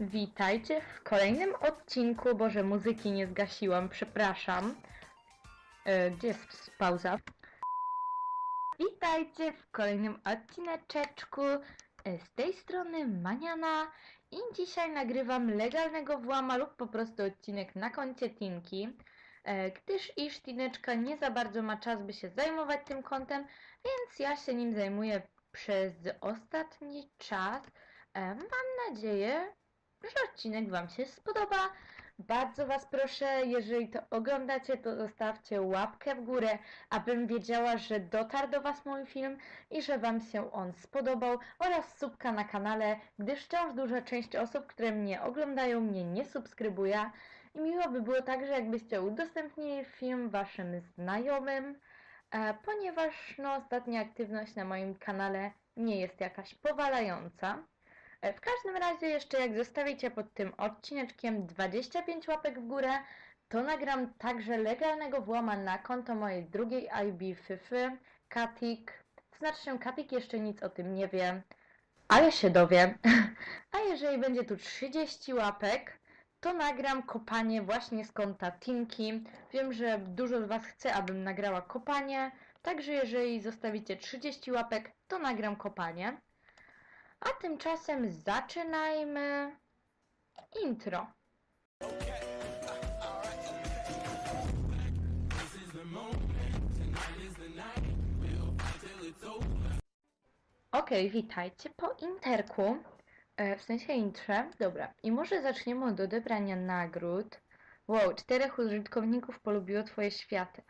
Witajcie w kolejnym odcinku. Boże, muzyki nie zgasiłam, przepraszam. E, gdzie jest pauza? Witajcie w kolejnym odcineczku. E, Z tej strony Maniana i dzisiaj nagrywam legalnego włama lub po prostu odcinek na koncie Tinki, e, gdyż iż Tineczka nie za bardzo ma czas, by się zajmować tym kontem, więc ja się nim zajmuję przez ostatni czas. E, Mam nadzieję, że odcinek Wam się spodoba. Bardzo Was proszę, jeżeli to oglądacie, to zostawcie łapkę w górę, abym wiedziała, że dotarł do Was mój film i że Wam się on spodobał oraz subka na kanale, gdyż wciąż duża część osób, które mnie oglądają, mnie nie subskrybuje i miło by było także, jakbyście udostępnili film Waszym znajomym, e, ponieważ no, ostatnia aktywność na moim kanale nie jest jakaś powalająca. E, W każdym razie jeszcze jak zostawicie pod tym odcineczkiem 25 łapek w górę, to nagram także legalnego włama na konto mojej drugiej IB Fyfy, Katik. Znaczy Katik jeszcze nic o tym nie wie, ale się dowie. A jeżeli będzie tu 30 łapek, to nagram kopanie właśnie z konta Tinki. Wiem, że dużo z Was chce, abym nagrała kopanie, także jeżeli zostawicie 30 łapek, to nagram kopanie. A tymczasem zaczynajmy intro. Okej, witajcie po interku. E, w sensie intrze. Dobra. I może zaczniemy od odebrania nagród. Wow, czterech użytkowników polubiło twoje światy.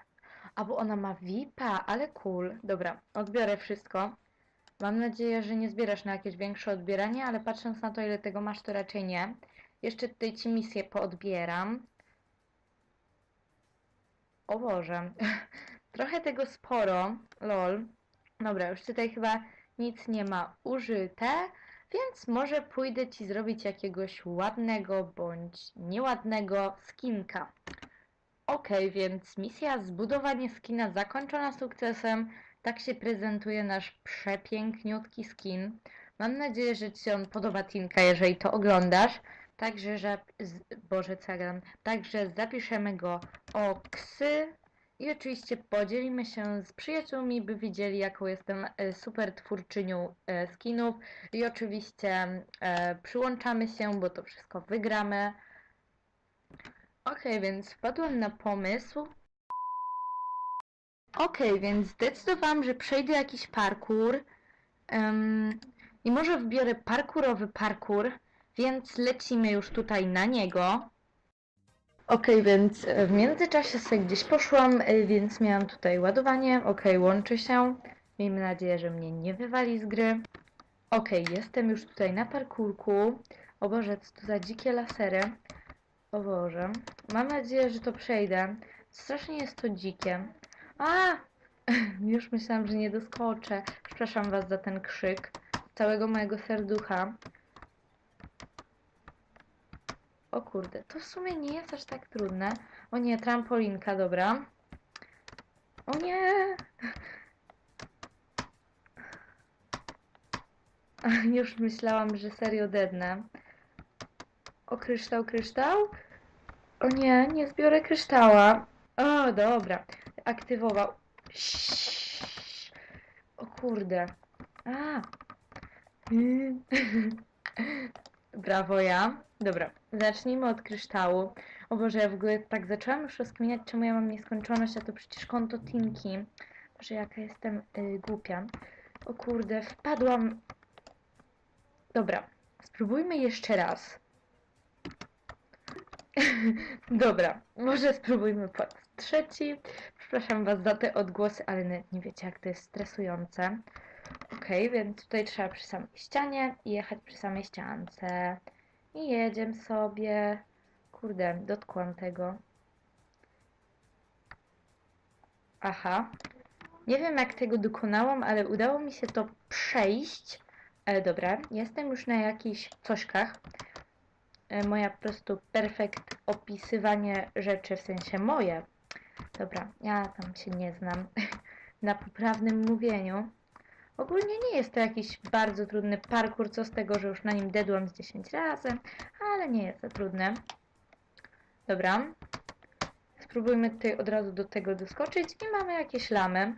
A bo ona ma VIPa, ale cool. Dobra, odbiorę wszystko. Mam nadzieję, że nie zbierasz na jakieś większe odbieranie, ale patrząc na to, ile tego masz, to raczej nie. Jeszcze tutaj ci misję poodbieram. O Boże. Trochę tego sporo. Lol. Dobra, już tutaj chyba nic nie ma użyte, więc może pójdę ci zrobić jakiegoś ładnego bądź nieładnego skinka. Okej, więc misja zbudowanie skina zakończona sukcesem. Tak się prezentuje nasz przepiękniutki skin. Mam nadzieję, że Ci on podoba, Tinka, jeżeli to oglądasz. Także, że... Boże, co? Także zapiszemy go o ksy i oczywiście podzielimy się z przyjaciółmi, by widzieli, jaką jestem e, super twórczynią e, skinów. I oczywiście e, przyłączamy się, bo to wszystko wygramy. Okej, więc wpadłam na pomysł, Okej, więc zdecydowałam, że przejdę jakiś parkour. Em, I może wbiorę parkurowy parkour, więc lecimy już tutaj na niego. Okej, więc e, w międzyczasie sobie gdzieś poszłam, e, więc miałam tutaj ładowanie. Okej, łączy się. Miejmy nadzieję, że mnie nie wywali z gry. Okej, jestem już tutaj na parkurku. O Boże, co to za dzikie lasery. O Boże. Mam nadzieję, że to przejdę. Strasznie jest to dzikie. A! Już myślałam, że nie doskoczę. Przepraszam Was za ten krzyk. Całego mojego serducha. O kurde, to w sumie nie jest aż tak trudne. O nie, trampolinka, dobra. O nie! Już myślałam, że serio dednę. O, kryształ, kryształ? O nie, nie zbiorę kryształa. O, dobra. Aktywował. Ściii. O kurde. A. Brawo ja. Dobra, zacznijmy od kryształu. O Boże, ja w ogóle tak zaczęłam już rozkminiać, czemu ja mam nieskończoność, a to przecież konto Tinki. Boże, jaka jestem y, głupia. O kurde, wpadłam. Dobra, spróbujmy jeszcze raz. Dobra, może spróbujmy raz trzeci. Przepraszam Was za te odgłosy, ale nie, wiecie, jak to jest stresujące. Ok, więc tutaj trzeba przy samej ścianie i jechać przy samej ściance. I jedziemy sobie. Kurde, dotkłam tego. Aha. Nie wiem, jak tego dokonałam, ale udało mi się to przejść. E, dobra, jestem już na jakichś cośkach. E, moja po prostu perfekt opisywanie rzeczy, w sensie moje. Dobra, ja tam się nie znam na poprawnym mówieniu. Ogólnie nie jest to jakiś bardzo trudny parkour, co z tego, że już na nim dedłam z 10 razy, ale nie jest to trudne. Dobra. Spróbujmy tutaj od razu do tego doskoczyć i mamy jakieś lamy.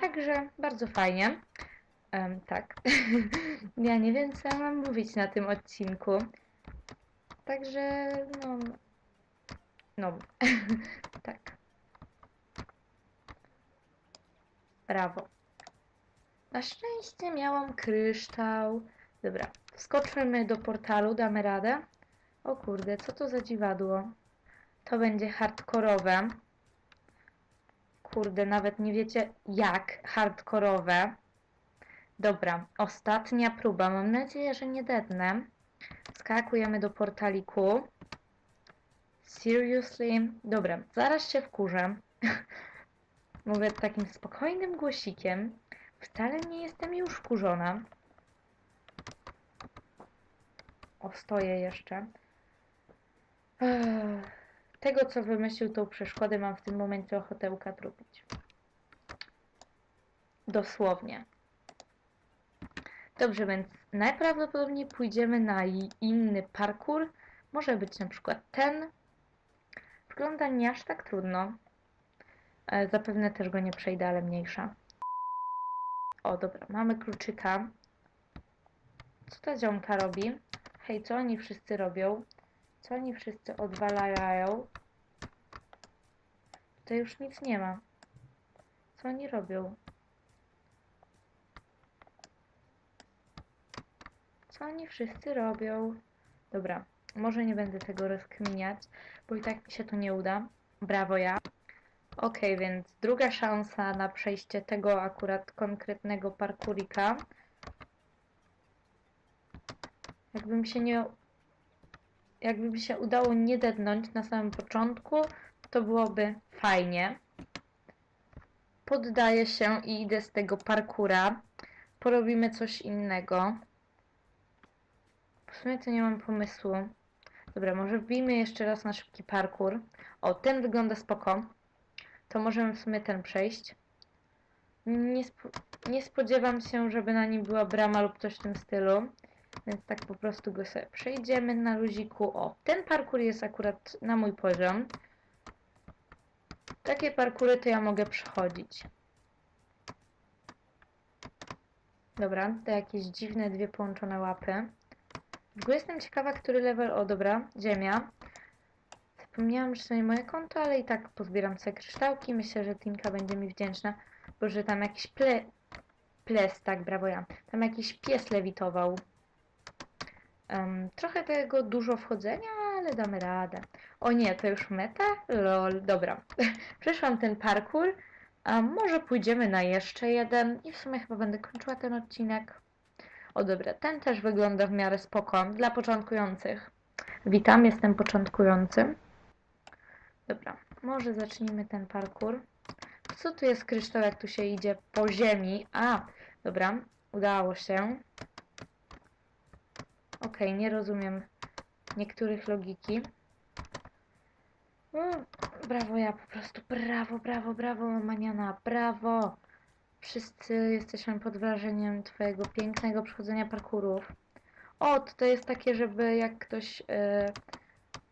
Także bardzo fajnie. Em, tak. ja nie wiem, co mam mówić na tym odcinku. Także, no. No. tak. Brawo. Na szczęście miałam kryształ. Dobra, skoczymy do portalu, damy radę. O kurde, co to za dziwadło? To będzie hardkorowe. Kurde, nawet nie wiecie jak hardkorowe. Dobra, ostatnia próba. Mam nadzieję, że nie dednę. Skakujemy do portaliku. Seriously? Dobra, zaraz się wkurzę. Mówię takim spokojnym głosikiem. Wcale nie jestem już wkurzona. O, stoję jeszcze. Tego, co wymyślił tą przeszkodę, mam w tym momencie ochotę ukatrupić. Dosłownie. Dobrze, więc najprawdopodobniej pójdziemy na inny parkour. Może być na przykład ten. Wygląda nie aż tak trudno. Zapewne też go nie przejdę, ale mniejsza. O, dobra, mamy kluczyka. Co ta ziomka robi? Hej, co oni wszyscy robią? Co oni wszyscy odwalają? Tutaj już nic nie ma. Co oni robią? Co oni wszyscy robią? Dobra, może nie będę tego rozkminiać, bo i tak mi się to nie uda. Brawo ja. Okej, więc druga szansa na przejście tego akurat konkretnego parkurika. Jakby mi się nie... Jakby się udało nie dednąć na samym początku, to byłoby fajnie. Poddaję się i idę z tego parkura. Porobimy coś innego. W sumie to nie mam pomysłu. Dobra, może wbijmy jeszcze raz na szybki parkour. O, ten wygląda spoko. To możemy w sumie ten przejść. Nie, spo nie spodziewam się, żeby na nim była brama lub coś w tym stylu. Więc tak po prostu go sobie przejdziemy na luziku. O, ten parkour jest akurat na mój poziom. Takie parkury to ja mogę przechodzić. Dobra, to jakieś dziwne dwie połączone łapy. W ogóle jestem ciekawa, który level... O, dobra, ziemia. Zapomniałam, że to nie moje konto, ale i tak pozbieram sobie kryształki. Myślę, że Tinka będzie mi wdzięczna, bo że tam jakiś ple... Ples, tak, brawo ja. Tam jakiś pies lewitował. Em, trochę tego dużo wchodzenia, ale damy radę. O nie, to już meta? Lol, dobra. Przeszłam ten parkour, a może pójdziemy na jeszcze jeden i w sumie chyba będę kończyła ten odcinek. O dobra, ten też wygląda w miarę spoko, dla początkujących. Witam, jestem początkującym. Dobra, może zacznijmy ten parkour. Co tu jest kryształ, jak tu się idzie po ziemi? A, dobra, udało się. Okej, nie rozumiem niektórych logiki. Mm, brawo ja, po prostu brawo, brawo, brawo, Maniana, brawo. Wszyscy jesteśmy pod wrażeniem Twojego pięknego przechodzenia parkurów. O, to jest takie, żeby jak ktoś e,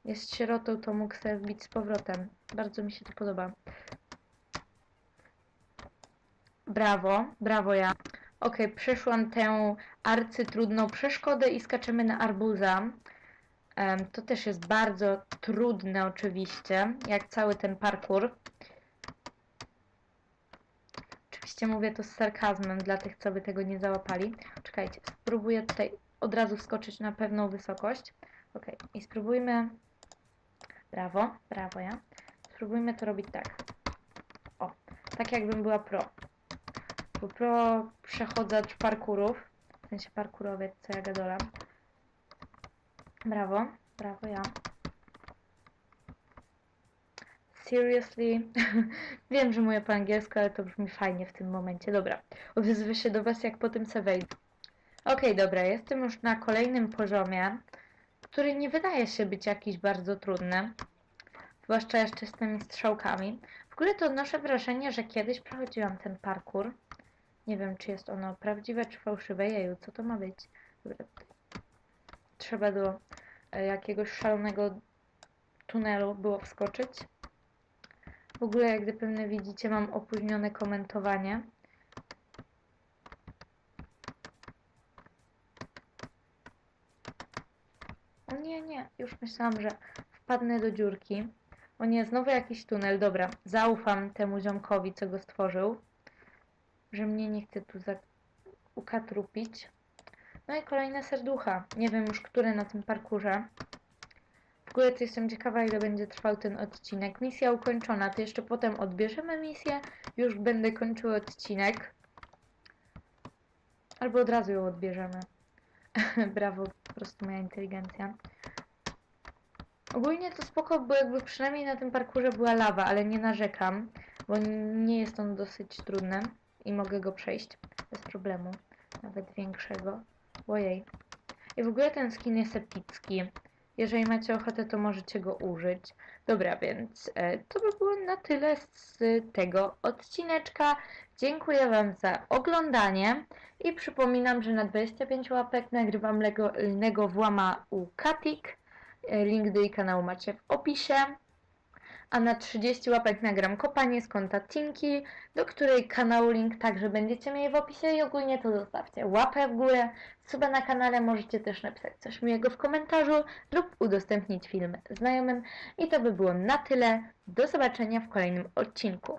jest sierotą, to mógł sobie wbić z powrotem. Bardzo mi się to podoba. Brawo, brawo ja. Okej, przeszłam tę arcytrudną przeszkodę i skaczemy na arbuza. Em, to też jest bardzo trudne oczywiście, jak cały ten parkour. Oczywiście mówię to z sarkazmem dla tych, co by tego nie załapali. Czekajcie, spróbuję tutaj od razu wskoczyć na pewną wysokość. Ok, i spróbujmy. Brawo, brawo ja. Spróbujmy to robić tak. O, tak jakbym była pro. Bo pro przechodzacz parkurów. W sensie parkurowiec, co ja gadolam. Brawo, brawo ja. Seriously? Wiem, że mówię po angielsku, ale to brzmi fajnie w tym momencie. Dobra, odezwę się do Was, jak po tym se wejdę. Okej, dobra, jestem już na kolejnym poziomie, który nie wydaje się być jakiś bardzo trudny. Zwłaszcza jeszcze z tymi strzałkami. W ogóle to odnoszę wrażenie, że kiedyś przechodziłam ten parkour. Nie wiem, czy jest ono prawdziwe, czy fałszywe. Jeju, co to ma być? Trzeba do e, jakiegoś szalonego tunelu było wskoczyć. W ogóle, jak zapewne widzicie, mam opóźnione komentowanie. Nie, już myślałam, że wpadnę do dziurki. O nie, znowu jakiś tunel. Dobra, zaufam temu ziomkowi, co go stworzył, że mnie nie chce tu ukatrupić. No i kolejne serducha. Nie wiem już, które na tym parkurze. W ogóle to jestem ciekawa, ile będzie trwał ten odcinek. Misja ukończona, to jeszcze potem odbierzemy misję. Już będę kończył odcinek. Albo od razu ją odbierzemy. Brawo, prostu moja inteligencja. Ogólnie to spoko, bo jakby przynajmniej na tym parkurze była lawa, ale nie narzekam, bo nie jest on dosyć trudny i mogę go przejść bez problemu, nawet większego. Ojej. I w ogóle ten skin jest epicki. Jeżeli macie ochotę, to możecie go użyć. Dobra, więc e, to by było na tyle z tego odcineczka. Dziękuję Wam za oglądanie i przypominam, że na 25 łapek nagrywam legalnego włama u Katik. E, Link do jej kanału macie w opisie. A na 30 łapek nagram kopanie z konta Tinki, do której kanału link także będziecie mieli w opisie i ogólnie to zostawcie łapę w górę, suba na kanale, możecie też napisać coś miłego w komentarzu lub udostępnić film znajomym. I to by było na tyle. Do zobaczenia w kolejnym odcinku.